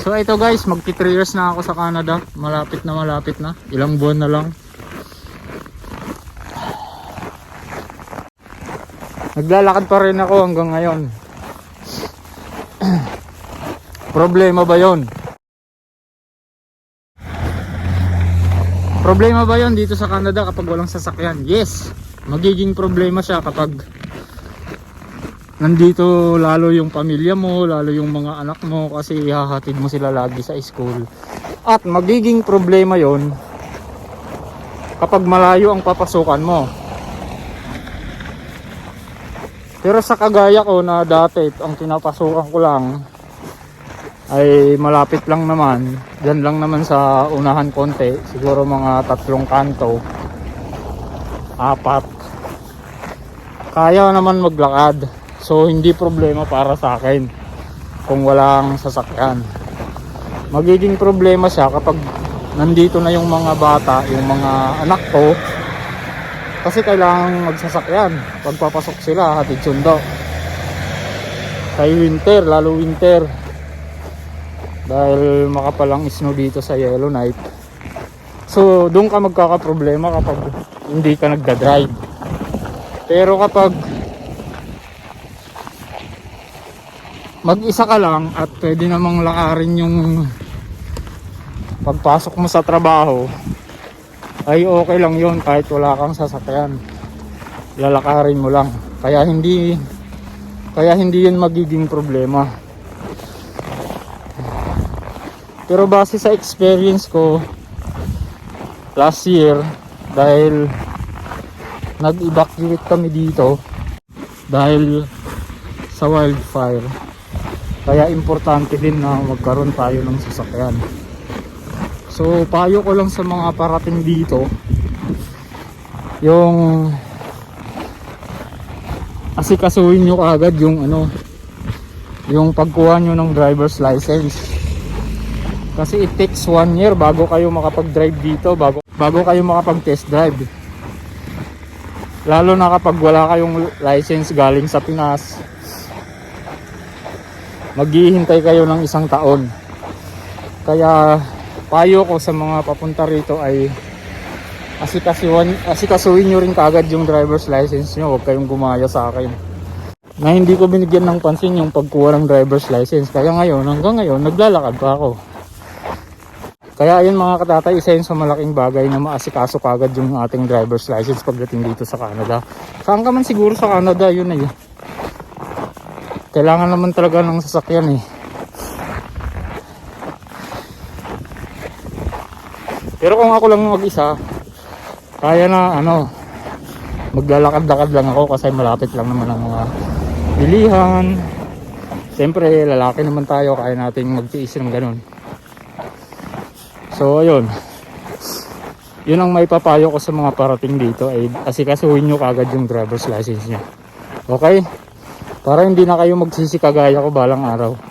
So ito guys, magti 3 years na ako sa Canada. Malapit na malapit na. Ilang buwan na lang. Naglalakad pa rin ako hanggang ngayon. Problema ba yon? Problema ba yon dito sa Canada kapag walang sasakyan? Yes! Magiging problema siya kapag nandito lalo yung pamilya mo, lalo yung mga anak mo kasi ihahatid mo sila lagi sa school. At magiging problema yon kapag malayo ang papasukan mo. Pero sa kagaya ko na dati ang pinapasukan ko lang ay malapit lang naman. Diyan lang naman sa unahan konti. Siguro mga tatlong kanto. Apat. Kaya naman maglakad. So hindi problema para sa akin kung walang sasakyan. Magiging problema siya kapag nandito na yung mga bata, yung mga anak ko. Kasi kailangan magsasakyan. Pagpapasok sila, hatid sundo. Kay winter, lalo winter. Dahil makapalang snow dito sa Yellowknife. So, doon ka magkakaproblema kapag hindi ka nagda-drive. Pero kapag mag-isa ka lang at pwede namang lakarin yung pagpasok mo sa trabaho. Ay okay lang yon kahit wala kang sasakyan. Lalakarin mo lang. Kaya hindi kaya hindi yun magiging problema. Pero base sa experience ko last year dahil nag-evacuate kami dito dahil sa wildfire kaya importante din na magkaroon tayo ng sasakyan. So payo ko lang sa mga parating dito yung asikasuhin nyo agad yung ano yung pagkuha nyo ng driver's license. Kasi it takes one year bago kayo makapag-drive dito bago, bago kayo makapag-test drive. Lalo na kapag wala kayong license galing sa Pinas maghihintay kayo ng isang taon. Kaya payo ko sa mga papunta rito ay asikasuhin, asikasuhin nyo rin kagad yung driver's license nyo. Huwag kayong gumaya sa akin. Na hindi ko binigyan ng pansin yung pagkuha ng driver's license. Kaya ngayon hanggang ngayon naglalakad pa ako. Kaya yun mga katatay isa yun sa malaking bagay na maasikaso kagad yung ating driver's license pagdating dito sa Canada. Saan ka man siguro sa Canada yun ay kailangan naman talaga ng sasakyan eh. Pero kung ako lang mag-isa kaya na ano maglalakad-lakad lang ako kasi malapit lang naman ang mga bilihan. Siyempre lalaki naman tayo kaya nating magtiis ng ganun. So ayun. Yun ang may papayo ko sa mga parating dito ay asikasuhin nyo kagad yung driver's license nyo. Okay para hindi na kayo magsisi kagaya ko balang araw.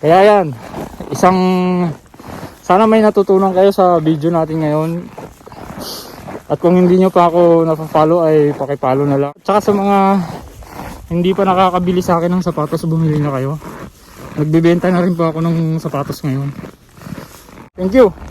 Kaya yan isang sana may natutunan kayo sa video natin ngayon. At kung hindi nyo pa ako napafollow ay pakipollow na lang. Tsaka sa mga hindi pa nakakabili sa akin ng sapatos bumili na kayo. Nagbibenta na rin po ako ng sapatos ngayon. Thank you